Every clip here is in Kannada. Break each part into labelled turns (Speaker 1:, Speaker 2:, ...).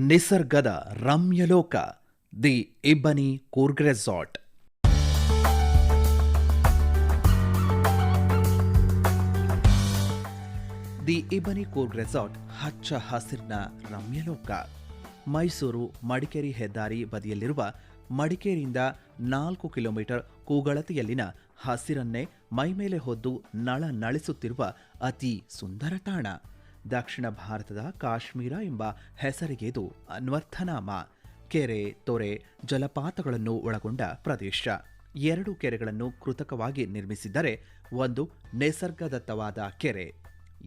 Speaker 1: ನಿಸರ್ಗದ ರಮ್ಯಲೋಕ, the Ibbani Coorg resort. The Ibbani Coorg resort ಹಚ್ಚ ಹಸಿರಿನ ರಮ್ಯಲೋಕ. ಮೈಸೂರು ಮಡಿಕೇರಿ ಹೆದ್ದಾರಿ ಬದಿಯಲ್ಲಿರುವ ಮಡಿಕೇರಿಯಿಂದ ನಾಲ್ಕು ಕಿಲೋಮೀಟರ್ ಕೂಗಳತೆಯಲ್ಲಿನ ಹಸಿರನ್ನೇ ಮೈಮೇಲೆ ಹೊದ್ದು ನಳ ನಳಿಸುತ್ತಿರುವ ಅತಿ ಸುಂದರ ತಾಣ. ದಕ್ಷಿಣ ಭಾರತದ ಕಾಶ್ಮೀರ ಎಂಬ ಹೆಸರಿಗೆ ಇದು ಅನ್ವರ್ಥನಾಮ. ಕೆರೆ, ತೊರೆ, ಜಲಪಾತಗಳನ್ನು ಒಳಗೊಂಡ ಪ್ರದೇಶ. ಎರಡು ಕೆರೆಗಳನ್ನು ಕೃತಕವಾಗಿ ನಿರ್ಮಿಸಿದ್ದರೆ ಒಂದು ನಿಸರ್ಗದತ್ತವಾದ ಕೆರೆ.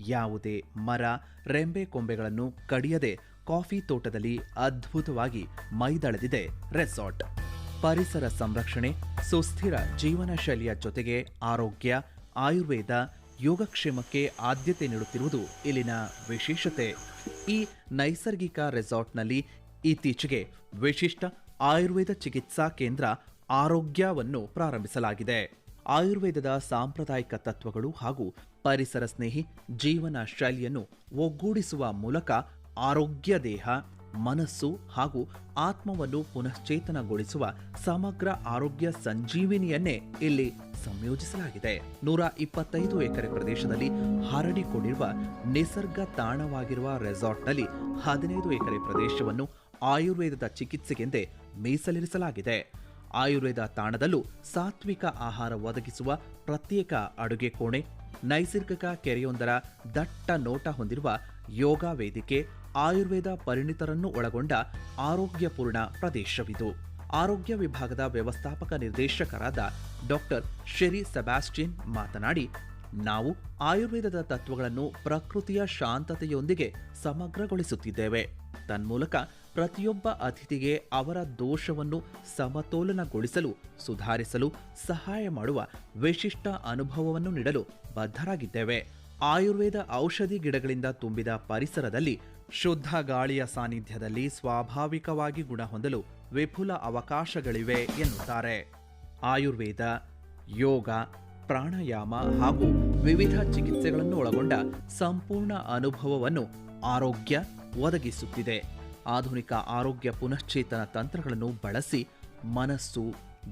Speaker 1: ಯಾವುದೇ ಮರ, ರೆಂಬೆ ಕೊಂಬೆಗಳನ್ನು ಕಡಿಯದೆ ಕಾಫಿ ತೋಟದಲ್ಲಿ ಅದ್ಭುತವಾಗಿ ಮೈದಳೆದಿದೆ ರೆಸಾರ್ಟ್. ಪರಿಸರ ಸಂರಕ್ಷಣೆ, ಸುಸ್ಥಿರ ಜೀವನ ಶೈಲಿಯ ಜೊತೆಗೆ ಆರೋಗ್ಯ, ಆಯುರ್ವೇದ ಯೋಗಕ್ಷೇಮಕ್ಕೆ ಆದ್ಯತೆ ನೀಡುತ್ತಿರುವುದು ಇಲ್ಲಿನ ವಿಶೇಷತೆ. ಈ ನೈಸರ್ಗಿಕ ರೆಸಾರ್ಟ್ನಲ್ಲಿ ಇತ್ತೀಚೆಗೆ ವಿಶಿಷ್ಟ ಆಯುರ್ವೇದ ಚಿಕಿತ್ಸಾ ಕೇಂದ್ರ ಆರೋಗ್ಯವನ್ನು ಪ್ರಾರಂಭಿಸಲಾಗಿದೆ. ಆಯುರ್ವೇದದ ಸಾಂಪ್ರದಾಯಿಕ ತತ್ವಗಳು ಹಾಗೂ ಪರಿಸರ ಸ್ನೇಹಿ ಜೀವನ ಶೈಲಿಯನ್ನು ಒಗ್ಗೂಡಿಸುವ ಮೂಲಕ ಆರೋಗ್ಯ ದೇಹ, ಮನಸ್ಸು ಹಾಗೂ ಆತ್ಮವನ್ನು ಪುನಶ್ಚೇತನಗೊಳಿಸುವ ಸಮಗ್ರ ಆರೋಗ್ಯ ಸಂಜೀವಿನಿಯನ್ನೇ ಇಲ್ಲಿ ಸಂಯೋಜಿಸಲಾಗಿದೆ ನೂರ ಇಪ್ಪತ್ತೈದು ಎಕರೆ ಪ್ರದೇಶದಲ್ಲಿ ಹರಡಿಕೊಂಡಿರುವ ನಿಸರ್ಗ ತಾಣವಾಗಿರುವ ರೆಸಾರ್ಟ್ನಲ್ಲಿ ಹದಿನೈದು ಎಕರೆ ಪ್ರದೇಶವನ್ನು ಆಯುರ್ವೇದದ ಚಿಕಿತ್ಸೆಗೆಂದೇ ಮೀಸಲಿರಿಸಲಾಗಿದೆ. ಆಯುರ್ವೇದ ತಾಣದಲ್ಲೂ ಸಾತ್ವಿಕ ಆಹಾರ ಒದಗಿಸುವ ಪ್ರತ್ಯೇಕ ಅಡುಗೆ ಕೋಣೆ, ನೈಸರ್ಗಿಕ ಕೆರೆಯೊಂದರ ದಟ್ಟ ನೋಟ ಹೊಂದಿರುವ ಯೋಗ ವೇದಿಕೆ, ಆಯುರ್ವೇದ ಪರಿಣಿತರನ್ನು ಒಳಗೊಂಡ ಆರೋಗ್ಯಪೂರ್ಣ ಪ್ರದೇಶವಿದು. ಆರೋಗ್ಯ ವಿಭಾಗದ ವ್ಯವಸ್ಥಾಪಕ ನಿರ್ದೇಶಕರಾದ ಡಾಕ್ಟರ್ ಶೆರಿ ಸೆಬಾಸ್ಟಿನ್ ಮಾತನಾಡಿ, ನಾವು ಆಯುರ್ವೇದದ ತತ್ವಗಳನ್ನು ಪ್ರಕೃತಿಯ ಶಾಂತತೆಯೊಂದಿಗೆ ಸಮಗ್ರಗೊಳಿಸುತ್ತಿದ್ದೇವೆ. ತನ್ಮೂಲಕ ಪ್ರತಿಯೊಬ್ಬ ಅತಿಥಿಗೆ ಅವರ ದೋಷವನ್ನು ಸಮತೋಲನಗೊಳಿಸಲು, ಸುಧಾರಿಸಲು ಸಹಾಯ ಮಾಡುವ ವಿಶಿಷ್ಟ ಅನುಭವವನ್ನು ನೀಡಲು ಬದ್ಧರಾಗಿದ್ದೇವೆ. ಆಯುರ್ವೇದ ಔಷಧಿ ಗಿಡಗಳಿಂದ ತುಂಬಿದ ಪರಿಸರದಲ್ಲಿ ಶುದ್ಧ ಗಾಳಿಯ ಸಾನ್ನಿಧ್ಯದಲ್ಲಿ ಸ್ವಾಭಾವಿಕವಾಗಿ ಗುಣ ಹೊಂದಲು ವಿಪುಲ ಅವಕಾಶಗಳಿವೆ ಎನ್ನುತ್ತಾರೆ. ಆಯುರ್ವೇದ, ಯೋಗ, ಪ್ರಾಣಾಯಾಮ ಹಾಗೂ ವಿವಿಧ ಚಿಕಿತ್ಸೆಗಳನ್ನು ಒಳಗೊಂಡ ಸಂಪೂರ್ಣ ಅನುಭವವನ್ನು ಆರೋಗ್ಯ ಒದಗಿಸುತ್ತಿದೆ. ಆಧುನಿಕ ಆರೋಗ್ಯ ಪುನಶ್ಚೇತನ ತಂತ್ರಗಳನ್ನು ಬಳಸಿ ಮನಸ್ಸು,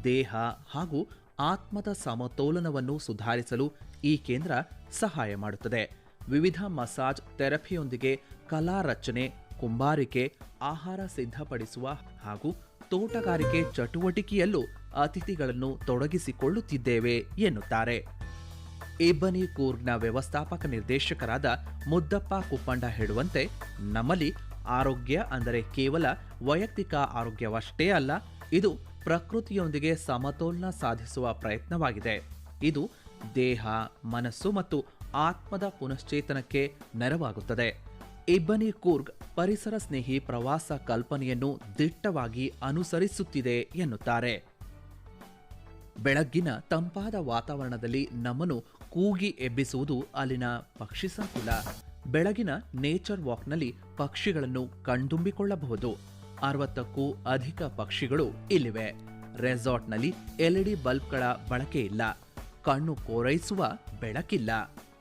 Speaker 1: ದೇಹ ಹಾಗೂ ಆತ್ಮದ ಸಮತೋಲನವನ್ನು ಸುಧಾರಿಸಲು ಈ ಕೇಂದ್ರ ಸಹಾಯ ಮಾಡುತ್ತದೆ. ವಿವಿಧ ಮಸಾಜ್ ಥೆರಪಿಯೊಂದಿಗೆ ಕಲಾ ರಚನೆ, ಕುಂಬಾರಿಕೆ, ಆಹಾರ ಸಿದ್ಧಪಡಿಸುವ ಹಾಗೂ ತೋಟಗಾರಿಕೆ ಚಟುವಟಿಕೆಯಲ್ಲೂ ಅತಿಥಿಗಳನ್ನು ತೊಡಗಿಸಿಕೊಳ್ಳುತ್ತಿದ್ದೇವೆ ಎನ್ನುತ್ತಾರೆ. ಇಬ್ಬನಿ ಕೂರ್ಗ್ನ ವ್ಯವಸ್ಥಾಪಕ ನಿರ್ದೇಶಕರಾದ ಮುದ್ದಪ್ಪ ಕುಪ್ಪಂಡ ಹೇಳುವಂತೆ, ನಮ್ಮಲ್ಲಿ ಆರೋಗ್ಯ ಅಂದರೆ ಕೇವಲ ವೈಯಕ್ತಿಕ ಆರೋಗ್ಯವಷ್ಟೇ ಅಲ್ಲ, ಇದು ಪ್ರಕೃತಿಯೊಂದಿಗೆ ಸಮತೋಲನ ಸಾಧಿಸುವ ಪ್ರಯತ್ನವಾಗಿದೆ. ಇದು ದೇಹ, ಮನಸ್ಸು ಮತ್ತು ಆತ್ಮದ ಪುನಶ್ಚೇತನಕ್ಕೆ ನೆರವಾಗುತ್ತದೆ. ಇಬ್ಬನಿ ಕೂರ್ಗ್ ಪರಿಸರ ಸ್ನೇಹಿ ಪ್ರವಾಸ ಕಲ್ಪನೆಯನ್ನು ದಿಟ್ಟವಾಗಿ ಅನುಸರಿಸುತ್ತಿದೆ ಎನ್ನುತ್ತಾರೆ. ಬೆಳಗ್ಗಿನ ತಂಪಾದ ವಾತಾವರಣದಲ್ಲಿ ನಮ್ಮನ್ನು ಕೂಗಿ ಎಬ್ಬಿಸುವುದು ಅಲ್ಲಿನ ಪಕ್ಷಿ ಸಂಕುಲ. ಬೆಳಗಿನ ನೇಚರ್ ವಾಕ್ನಲ್ಲಿ ಪಕ್ಷಿಗಳನ್ನು ಕಣ್ತುಂಬಿಕೊಳ್ಳಬಹುದು ಅರವತ್ತಕ್ಕೂ ಅಧಿಕ ಪಕ್ಷಿಗಳು ಇಲ್ಲಿವೆ. ರೆಸಾರ್ಟ್ನಲ್ಲಿ ಎಲ್ಇಡಿ ಬಲ್ಬ್ಗಳ ಬಳಕೆ ಇಲ್ಲ. ಕಣ್ಣು ಕೋರೈಸುವ ಬೆಳಕಿಲ್ಲ.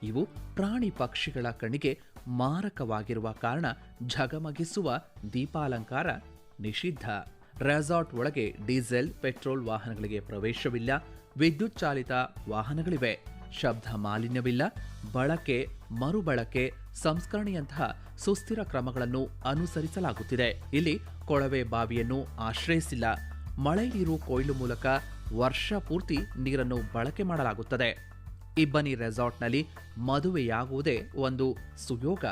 Speaker 1: ಇವು ಪ್ರಾಣಿ ಪಕ್ಷಿಗಳ ಕಣ್ಣಿಗೆ ಮಾರಕವಾಗಿರುವ ಕಾರಣ ಝಗಮಗಿಸುವ ದೀಪಾಲಂಕಾರ ನಿಷಿದ್ಧ. ರೆಸಾರ್ಟ್ ಒಳಗೆ ಡೀಸೆಲ್, ಪೆಟ್ರೋಲ್ ವಾಹನಗಳಿಗೆ ಪ್ರವೇಶವಿಲ್ಲ, ವಿದ್ಯುತ್ ಚಾಲಿತ ವಾಹನಗಳಿವೆ. ಶಬ್ದ ಮಾಲಿನ್ಯವಿಲ್ಲ, ಬಳಕೆ, ಮರುಬಳಕೆ, ಸಂಸ್ಕರಣೆಯಂತಹ ಸುಸ್ಥಿರ ಕ್ರಮಗಳನ್ನು ಅನುಸರಿಸಲಾಗುತ್ತಿದೆ. ಇಲ್ಲಿ ಕೊಳವೆ ಬಾವಿಯನ್ನು ಆಶ್ರಯಿಸಿಲ್ಲ. ಮಳೆ ನೀರು ಕೊಯ್ಲು ಮೂಲಕ ವರ್ಷ ಪೂರ್ತಿ ನೀರನ್ನು ಬಳಕೆ ಮಾಡಲಾಗುತ್ತದೆ. ಇಬ್ಬನಿ ರೆಸಾರ್ಟ್ನಲ್ಲಿ ಮದುವೆಯಾಗುವುದೇ ಒಂದು ಸುಯೋಗ.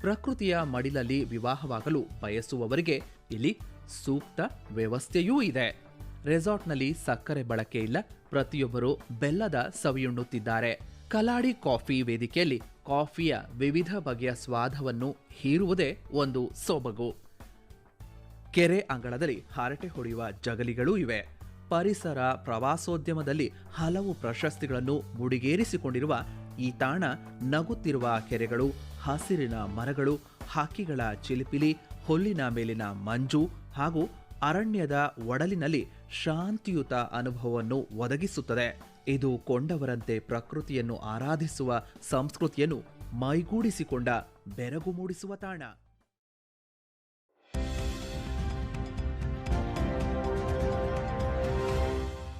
Speaker 1: ಪ್ರಕೃತಿಯ ಮಡಿಲಲ್ಲಿ ವಿವಾಹವಾಗಲು ಬಯಸುವವರಿಗೆ ಇಲ್ಲಿ ಸೂಕ್ತ ವ್ಯವಸ್ಥೆಯೂ ಇದೆ. ರೆಸಾರ್ಟ್ನಲ್ಲಿ ಸಕ್ಕರೆ ಬಳಕೆ ಇಲ್ಲ, ಪ್ರತಿಯೊಬ್ಬರು ಬೆಲ್ಲದ ಸವಿಯುಣ್ಣುತ್ತಿದ್ದಾರೆ. ಕಲಾಡಿ ಕಾಫಿ ವೇದಿಕೆಯಲ್ಲಿ ಕಾಫಿಯ ವಿವಿಧ ಬಗೆಯ ಸ್ವಾದವನ್ನು ಹೀರುವುದೇ ಒಂದು ಸೊಬಗು. ಕೆರೆ ಅಂಗಳದಲ್ಲಿ ಹರಟೆ ಹೊಡೆಯುವ ಜಗಲಿಗಳೂ ಇವೆ. ಪರಿಸರ ಪ್ರವಾಸೋದ್ಯಮದಲ್ಲಿ ಹಲವು ಪ್ರಶಸ್ತಿಗಳನ್ನು ಮುಡಿಗೇರಿಸಿಕೊಂಡಿರುವ ಈ ತಾಣ ನಗುತ್ತಿರುವ ಕೆರೆಗಳು, ಹಸಿರಿನ ಮರಗಳು, ಹಕ್ಕಿಗಳ ಚಿಲಿಪಿಲಿ, ಹುಲ್ಲಿನ ಮೇಲಿನ ಮಂಜು ಹಾಗೂ ಅರಣ್ಯದ ಒಡಲಿನಲ್ಲಿ ಶಾಂತಿಯುತ ಅನುಭವವನ್ನು ಒದಗಿಸುತ್ತದೆ. ಇದು ಕೊಂಡವರಂತೆ ಪ್ರಕೃತಿಯನ್ನು ಆರಾಧಿಸುವ ಸಂಸ್ಕೃತಿಯನ್ನು ಮೈಗೂಡಿಸಿಕೊಂಡ ಬೆರಗು ಮೂಡಿಸುವ ತಾಣ.